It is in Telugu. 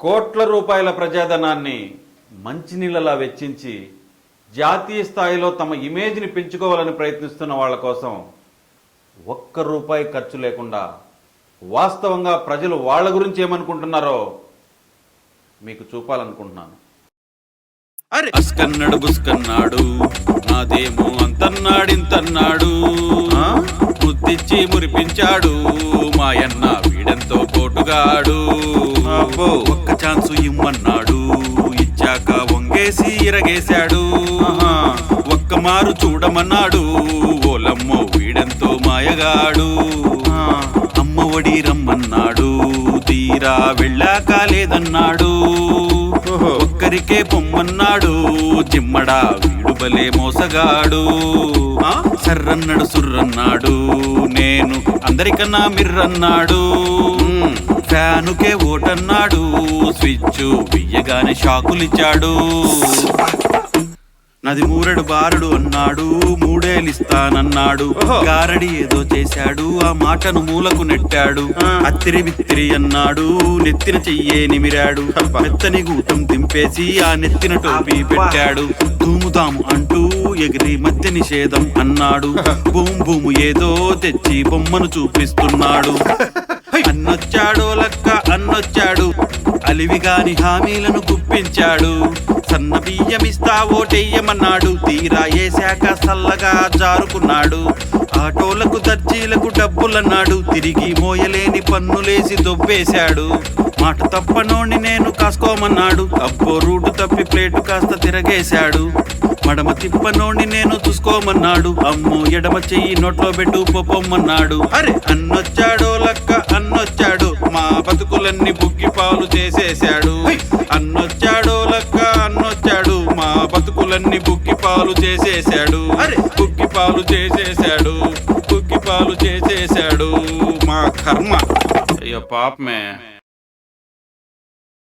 కోట్ల రూపాయల ప్రజాధనాన్ని మంచినీళ్ళలా వెచ్చించి జాతీయ స్థాయిలో తమ ఇమేజ్ని పెంచుకోవాలని ప్రయత్నిస్తున్న వాళ్ళ కోసం ఒక్క రూపాయి ఖర్చు లేకుండా వాస్తవంగా ప్రజలు వాళ్ళ గురించి ఏమనుకుంటున్నారో మీకు చూపాలనుకుంటున్నాను అరే అస్కన్నాడు బుస్కన్నాడు నాదేమో అంతన్నాడింతన్నాడు ఆ? ముద్దిచ్చి మురిపించాడు మాయన్న వీడంతో పోటుగాడు అబ్బో. ఒక్క ఛాన్సు ఇమ్మన్నాడు ఇచ్చాక వంగేసి ఇరగేశాడు. ఒక్క మారు చూడమన్నాడు ఓలమ్మో వీడంతో మాయగాడు. అమ్మ ఒడి రమ్మన్నాడు తీరా వెళ్ళాక లేదన్నాడు ఓహో. ఒక్కరికే పొమ్మన్నాడు చిమ్మడా వీడు భలే మోసగాడు? సర్రన్నాడు సుర్రన్నాడు నేను అందరికన్నా మిర్రన్నాడు. ఫ్యానుకే ఓటన్నాడు. స్విచ్ బియ్యగానే షాకులిచ్చాడు. నది మూరెడు బారుడు అన్నాడు. మూడేలిస్తానన్నాడు. గారడి ఏదో చేశాడు. ఆ మాటను మూలకు నెట్టాడు. అత్తిరి బిత్తిరి అన్నాడు. నెత్తిన చెయ్యే నిమిరాడు. మెత్తని గూటం దింపేసి ఆ నెత్తిన టోపీ. పెట్టాడు. ధూముదాము అంటూ ఎగిరి మధ్య నిషేధం అన్నాడు. భూము భూము ఏదో తెచ్చి బొమ్మను చూపిస్తున్నాడు. అన్నొచ్చాడో లక్క అన్నొచ్చాడు. అలివిగాని హామీలను గుప్పించాడు. సన్న బియ్యమిస్తా ఓటెయ్యమన్నాడు తీరా ఏశాక సల్లగా జారుకున్నాడు. ఆటోలకు దర్జీలకు డబ్బులన్నాడు. తిరిగి మోయలేని పన్నులేసి దొబ్బేశాడు. మాట తప్పనోని నేను కాసుకోమన్నాడు. అబ్బో రూటు తప్పి ప్లేటు కాస్త తిరగేశాడు. మడమ తిప్పనోని నేను చూసుకోమన్నాడు. అమ్మో ఎడమ చెయ్యి నోట్లో పెట్టు పొమ్మన్నాడు అరే అన్నొచ్చాడో లక్క అన్నొచ్చాడు మా బతుకులన్నీ బుగ్గి పాలు చేసేశాడు. అన్నొచ్చాడో లక్క అన్నొచ్చాడు మా బతుకులన్నీ బుగ్గి పాలు చేసేశాడు. అరే! బుగ్గి పాలు చేసేశాడు బుగ్గి పాలు చేసేశాడు మా కర్మ. అయ్యో పాపమే.